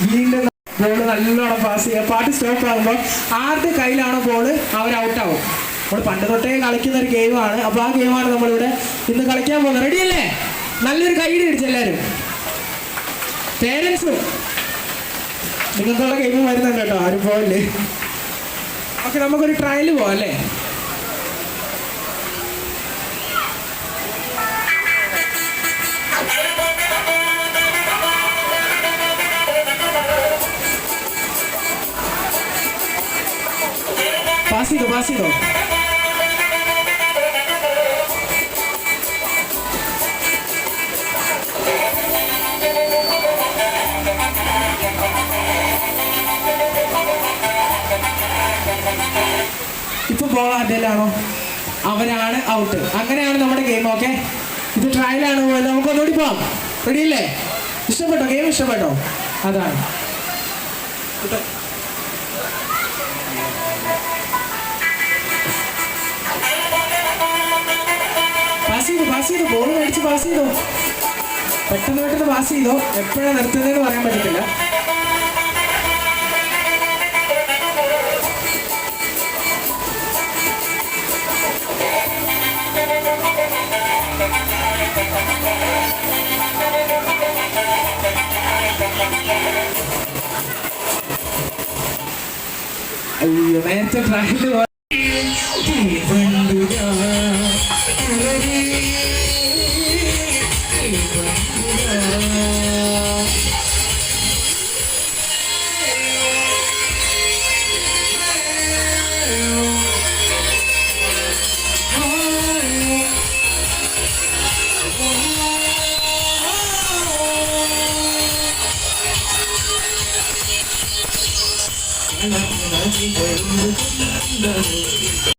Ball നല്ലോണം pass ചെയ്യുക പാട്ട് സ്റ്റോപ്പ് ആകുമ്പോൾ ആരുടെ കയ്യിലാണോ ബോൾ അവർ ഔട്ടാവും നമ്മൾ പണ്ട് തൊട്ടേ കളിക്കുന്ന ഒരു ഗെയിമാണ് അപ്പോൾ ആ ഗെയിമാണ് നമ്മളിവിടെ ഇന്ന് കളിക്കാൻ പോകുന്നത്. റെഡി അല്ലേ? നല്ലൊരു കൈയ്യടി അടിച്ചെല്ലാവരും പേരൻസും നിങ്ങൾക്കുള്ള ഗെയിം വരുന്നുണ്ട് കേട്ടോ. ആരും പോകല്ലേ ഓക്കെ നമുക്കൊരു ട്രയൽ പോവാം അല്ലേ? Pass pásito. പാസ് ചെയ്തോ ഇപ്പൊ ബോൾ ആരുടെയിലാണോ അവരാണ് ഔട്ട് അങ്ങനെയാണ് നമ്മുടെ ഗെയിം ഓക്കെ ഇത് ട്രയലാണ് പോയത് നമുക്ക് ഒന്നുകൂടി പോവാം. റെഡി അല്ലേ? ഇഷ്ടപ്പെട്ടോ? ഗെയിം ഇഷ്ടപ്പെട്ടോ? അതാണ്. ചെയ്തു പാസ് ചെയ്തു ബോൾ മേടിച്ച് പാസ് ചെയ്തു പെട്ടെന്ന് പെട്ടെന്ന് പാസ് ചെയ്തോ എപ്പോഴാണ് നിർത്തുന്നതെന്ന് പറയാൻ പറ്റത്തില്ല. അയ്യോ നേരത്തെ ട്രാക്കിൽ I'm not gonna